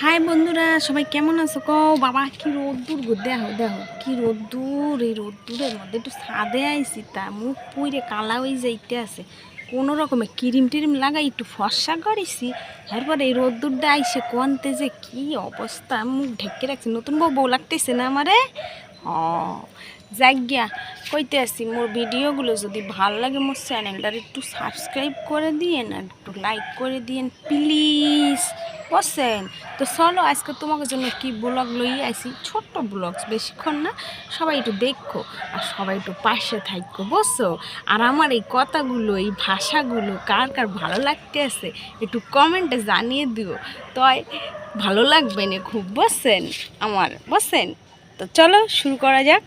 High বন্ধুরা, সবাই কেমন আছো? কও, বাবা, কি রোদ্দুর গো। দেখো দেখো, কি রোদ্দুর। এই রোদ্দুরের মধ্যে একটু সাদে আইসি তা, মুখ পুইরে কালা হয়ে যাইতে আছে। কোনো রকমে ক্রিম টিরিম লাগাই একটু ফর্সা করেছি। তারপর এই রোদ্দুরটা আইসে কোনতে যে কি অবস্থা, মুখ ঢেকে রাখছি। নতুন বউ বউ লাগতেছে না আমারে? জায়গা কইতে আসি মোর ভিডিওগুলো যদি ভালো লাগে মোর চ্যানেলটার একটু সাবস্ক্রাইব করে দিয়েন আর একটু লাইক করে দিয়েন, প্লিজ। বুঝছেন তো চলো, আজকে তোমাকে জন্য কি ব্লগ লই আইছি। ছোট্ট ব্লগ বেশিক্ষণ না, সবাই একটু দেখো আর সবাই একটু পাশে থাকো বসো। আর আমার এই কথাগুলো, এই ভাষাগুলো কার কার ভালো লাগতে আছে একটু কমেন্টে জানিয়ে দিও। তয়, ভালো লাগবে না খুব বুঝছেন আমার বুঝছেন তো চলো শুরু করা যাক।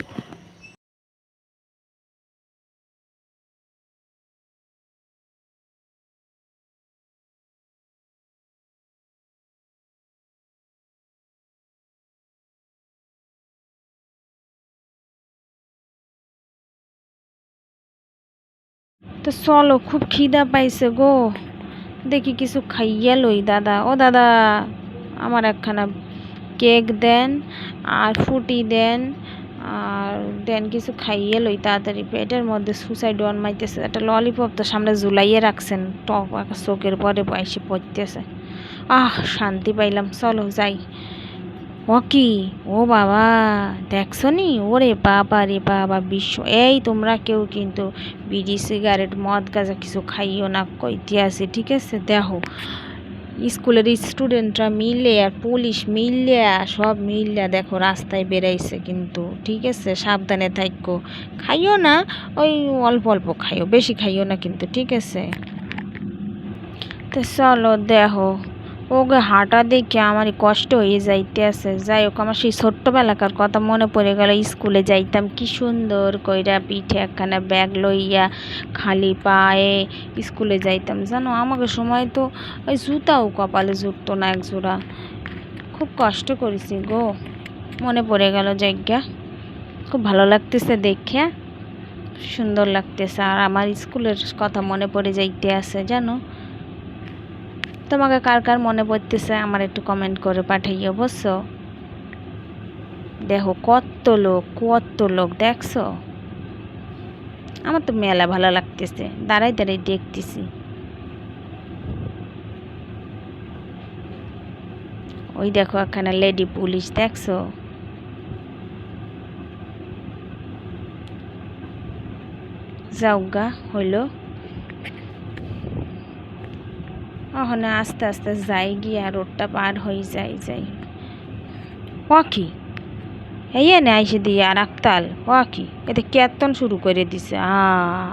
তো চলো, খুব খিদা পাইছে গো। দেখি কিছু খাইয়া লই, দাদা। ও দাদা, আমার একখানা কেক দেন, আর ফুটি দেন, আর দেন কিছু খাইয়ে লই তাড়াতাড়ি। পেটের মধ্যে সুসাইড ওয়ান মাইতেছে। একটা ললিপপ তো সামনে ঝুলাইয়ে রাখছেন। টপ চোখের পরে এসে পড়তেছে। আহ, শান্তি পাইলাম। চলো যাই। ও কি? ও বাবা দেখছ নি ওরে বাবা রে বাবা, বিশ্ব। এই তোমরা কেউ কিন্তু বিড়ি, সিগারেট, মদ, গাঁজা কিছু খাইও না। কইতে আসে ঠিক আছে? দেখো। স্কুলের স্টুডেন্টরা মিলে আর পুলিশ মিলে, সব মিলে দেখো রাস্তায় বেরাইছে কিন্তু, ঠিক আছে? সাবধানে থাকো খাইও না, ওই অল্প অল্প খাইও, বেশি খাইও না কিন্তু, ঠিক আছে? তো চলো, দেখো। ওকে হাঁটা দেখে আমার কষ্ট হয়ে যাইতে আছে যাই হোক, আমার সেই ছোট্টবেলাকার কথা মনে পড়ে গেল, স্কুলে যাইতাম। কি সুন্দর কইরা পিঠে একখানা ব্যাগ লইয়া খালি পায়ে স্কুলে যাইতাম। জানো, আমাকে সময় তো ওই জুতাও কপালে জুটতো না এক জোড়া। খুব কষ্ট করেছি গো। মনে পড়ে গেল জায়গা খুব ভালো লাগতেছে দেখে। সুন্দর লাগতেছে। আর আমার স্কুলের কথা মনে পড়ে যাইতে আছে জানো। তোমাকে কার কার মনে পড়তেছে আমার একটু কমেন্ট করে পাঠাইও, বুঝছ? দেখো কত লোক কত লোক, দেখছ? আমার তো মেলা ভালো লাগতেছে, দাঁড়াই দাঁড়াই দেখতেছি। ওই দেখো এখানে লেডি পুলিশ দেখছ? যাওগা হইল। ওখানে আস্তে আস্তে যাই গিয়া রোডটা পার হয়ে যাই যাই। ওয়াকি? এই নে আইসে দিয়ে আর আকতাল ওয়াকি? এতে কীর্তন শুরু করে দিছে। আ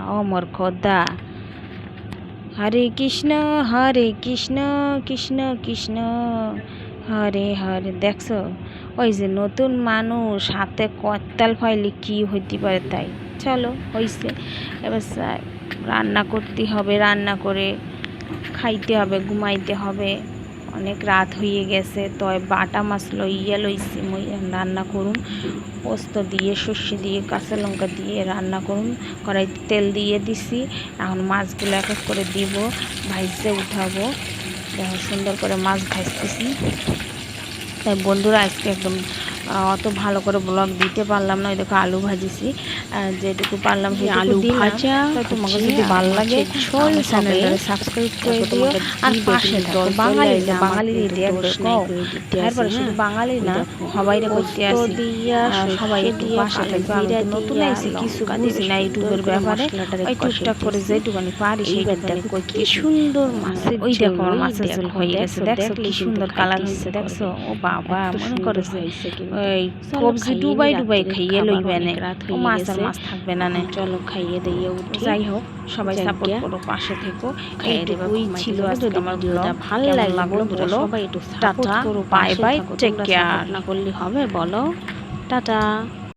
অমর খোদা। হরে কৃষ্ণ হরে কৃষ্ণ কৃষ্ণ কৃষ্ণ। হরে হরে দেখছ? ওই যে নতুন মানুষ হাতে করতাল ফাইলে কি হইতে পারে তাই? চলো হইছে। এবার রান্না করতে হবে রান্না করে খাইতে হবে, ঘুমাইতে হবে। অনেক রাত হয়ে গেছে তো বাটা মাছ লইয়া লইছি, মই রান্না করুন পোস্ত দিয়ে, সর্ষে দিয়ে, কাঁচা লঙ্কা দিয়ে রান্না করুন কড়াইতে তেল দিয়ে দিছি, এখন মাছগুলো এক এক করে দিব ভাইজে উঠাবো। সুন্দর করে মাছ ভাজতেছি। তাই বন্ধুরা, আজকে একদম অত ভালো করে ব্লগ দিতে পারলাম না ওই দেখো আলু ভাজিছি। যেটুকু পারলাম সেই আলু ভাজা তোমাকে যদি ভালো লাগে সাবস্ক্রাইব করে দিও। আর পাশে থাকো বাঙালি না বাঙালি তারপরে শুধু বাঙালি না সবাই করতে আসি সবাই একটু পাশে থাকবে আমি নতুন আইছি কিছু বুঝি না ইউটিউবের ব্যাপারে। ওই টুকটাক করে যেটুকানি পারি সেইটা দেখো কি সুন্দর মাছের ওই দেখো আমার মাছের ঝোল হয়ে গেছে দেখছ কি সুন্দর কালার হয়েছে দেখছ ও বাবা মনে করেছে ওই কবজি ডুবাই ডুবাই খাইয়ে লইবে না ও মাছ আর মাছ থাকবে না নে চলো খাইয়ে দিয়ে উঠি। যাই হোক সবাই সাপোর্ট করো পাশে থেকো। খাইয়ে দেবে এইটুকুই ছিল আজকে আমার ভিডিওটা। ভালো লাগল বলো সবাই একটু টাটা সাপোর্ট করো বাই বাই টেক কেয়ার না করলে হবে বলো। টাটা।